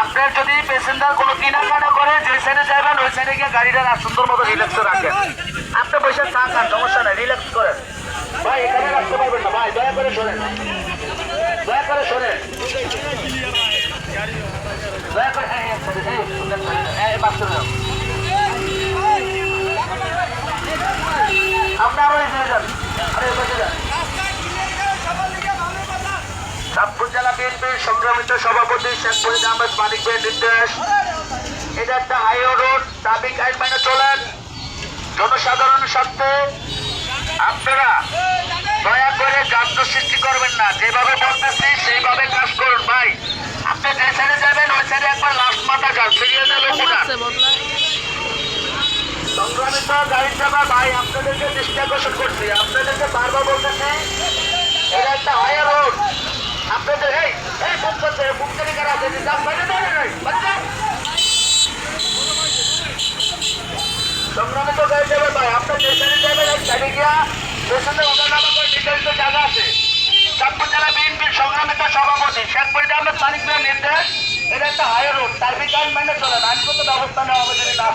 আপনার যদি প্যাসেঞ্জার কোনো কেনাকাটা করে যে সাইডে যাবেন ওই সাইডে গিয়ে গাড়িটা সুন্দর মতো রিল্যাক্স রাখেন। আপনি পয়সা খান সমস্যা নেই রিল্যাক্স করেন। ভাই এখানে রাখতে পারবেন না। ভাই দয়া করে শোনেন। দয়া করে শোনেন। দয়া এই, এই, চাঁদপুর জেলা বিএনপির সংগ্রামিত সভাপতি শেখ ফরিদ আহমেদ ভাইয়ের নির্দেশ। এটা একটা হাইওয়ে রোড ট্রাফিক আইন মেনে চলেন। জনসাধারণের স্বার্থে আপনারা দয়া করে যাত্র সৃষ্টি করবেন না। যেভাবে বলতেছি সেইভাবে কাজ করুন। ভাই আপনি যে সাইডে যাবেন ওই সাইডে একবার লাস্ট মাথা যান লোক উঠান সংগ্রামিত গাড়ি চাপা ভাই আপনাদেরকে দৃষ্টি আকর্ষণ করছি। আপনাদেরকে বারবার বলতেছি সংগ্রামিত গাড়ি যাবে ভাই, আপনার স্টেশনে যাবেন এক গিয়া স্টেশনে ওঠা নামা করে নির্ধারিত জায়গা আছে। চাঁদপুর জেলা বিএনপির সংগ্রামিত সভাপতি শেখ ফরিদ আহমেদ, মানিক নির্দেশ, এটা একটা হাইওয়ে রোড ট্রাফিক আইন মেনে চলেন, আইনগত ব্যবস্থা নেওয়া হবে যদি না